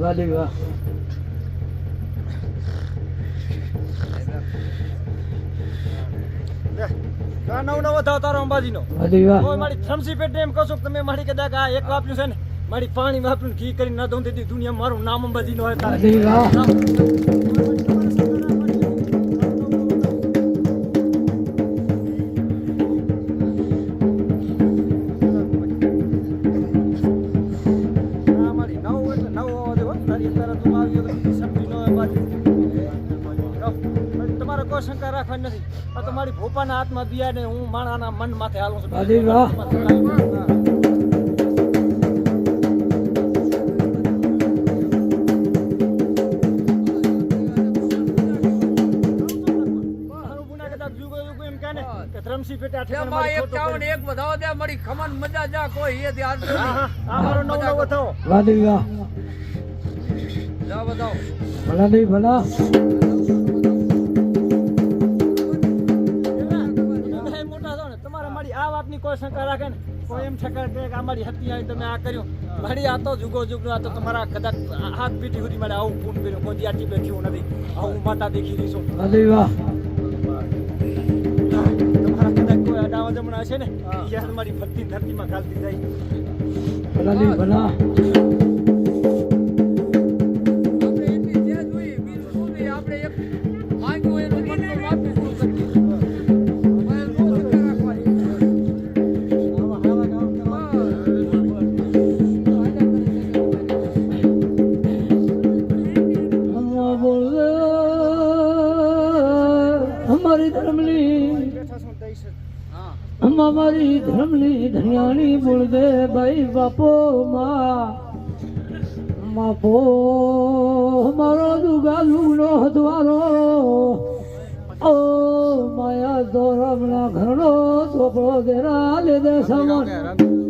વાલી વાહ. આ નવ નવો થાવ તારો અંબાજીનો. મારી થમસી પેટને એમ કહો કે તમે મારી કદાચ આ એક વાપર્યું છે ને મારી પાણી વાપરીને ઘી કરીને ના દઉં દુનિયા મારું નામ અંબાજીનો હોય તારે. તમારે કોઈ શંકા રાખવાની નથી. આ તો મારી ભોપાના હાથમાં બિયા ને હું માણાના મન માથે હાલું છું. વાલી વાહ. હા. મારું ગુના કદાચ જુગો જુગો એમ કહે ને કે ધ્રમસી પેટે મારી એક ચાવન એક વધાવો દે મળી ખમન મજા જા કોઈ એ ધ્યાન આ મારો નવ નવો થયો વાલી વાહ. જા બતાવો ભલા નહીં ભલા. તમે બધા મોટા છો ને તમારે મારી આ વાતની કોઈ શંકા રાખે ને કોઈ એમ ઠેકા કે અમારી હતી આવી તમે આ કર્યું મારી આ તો જુગો જુગનો આ તો તમારા કદાચ હાથ પીઠી સુધી મારે આવું ફૂટ કર્યું કોઈ દી આટલી બેઠી નથી આવું માતા દેખી રહી છું વાલી વાહ તમારા કદાચ કોઈ અડાવા જમણા હશે ને યાર મારી ભક્તિ ધરતીમાં ગાલતી જાય ભલા ભલા. અમારી ધર્મની અમારી ધર્મની ધનિયાણી બોલ દે ભાઈ બાપો માં. બાપો મારો દુગા લુગનો હદવારો ઓ માયા દોરમના ઘરનો ચોપડો દેરા લે દે સામાન.